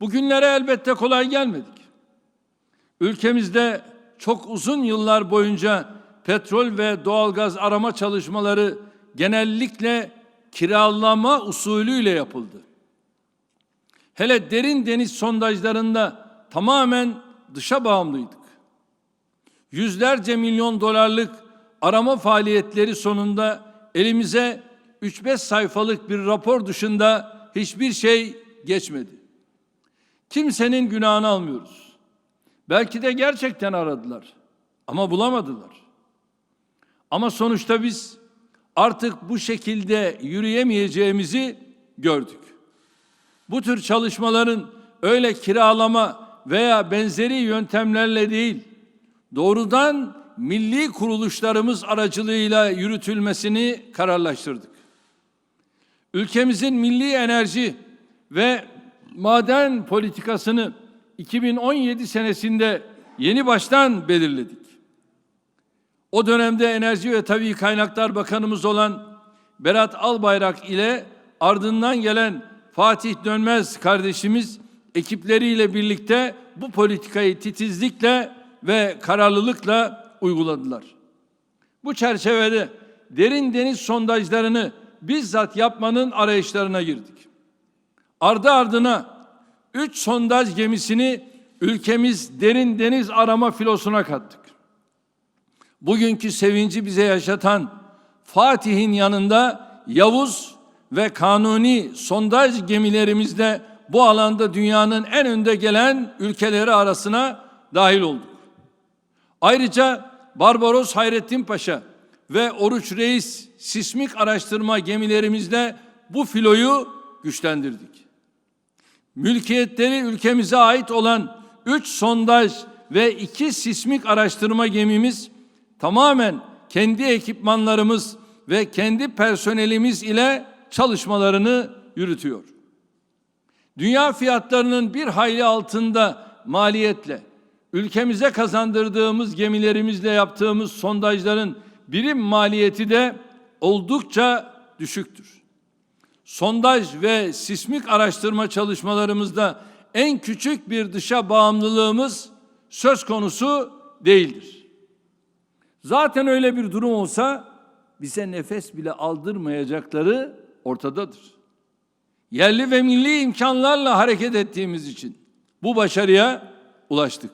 Bugünlere elbette kolay gelmedik. Ülkemizde çok uzun yıllar boyunca petrol ve doğalgaz arama çalışmaları genellikle kiralama usulüyle yapıldı. Hele derin deniz sondajlarında tamamen dışa bağımlıydık. Yüzlerce milyon dolarlık arama faaliyetleri sonunda elimize 3-5 sayfalık bir rapor dışında hiçbir şey geçmedi. Kimsenin günahını almıyoruz. Belki de gerçekten aradılar ama bulamadılar. Ama sonuçta biz artık bu şekilde yürüyemeyeceğimizi gördük. Bu tür çalışmaların öyle kiralama veya benzeri yöntemlerle değil, doğrudan milli kuruluşlarımız aracılığıyla yürütülmesini kararlaştırdık. Ülkemizin milli enerji ve maden politikasını 2017 senesinde yeni baştan belirledik. O dönemde Enerji ve Tabii Kaynaklar Bakanımız olan Berat Albayrak ile ardından gelen Fatih Dönmez kardeşimiz ekipleriyle birlikte bu politikayı titizlikle ve kararlılıkla uyguladılar. Bu çerçevede derin deniz sondajlarını bizzat yapmanın arayışlarına girdik. Ardı ardına üç sondaj gemisini ülkemiz derin deniz arama filosuna kattık. Bugünkü sevinci bize yaşatan Fatih'in yanında Yavuz ve Kanuni sondaj gemilerimizde bu alanda dünyanın en önde gelen ülkeleri arasına dahil olduk. Ayrıca Barbaros Hayrettin Paşa ve Oruç Reis sismik araştırma gemilerimizle bu filoyu güçlendirdik. Mülkiyetleri ülkemize ait olan 3 sondaj ve 2 sismik araştırma gemimiz tamamen kendi ekipmanlarımız ve kendi personelimiz ile çalışmalarını yürütüyor. Dünya fiyatlarının bir hayli altında maliyetle ülkemize kazandırdığımız gemilerimizle yaptığımız sondajların birim maliyeti de oldukça düşüktür. Sondaj ve sismik araştırma çalışmalarımızda en küçük bir dışa bağımlılığımız söz konusu değildir. Zaten öyle bir durum olsa bize nefes bile aldırmayacakları ortadadır. Yerli ve milli imkanlarla hareket ettiğimiz için bu başarıya ulaştık.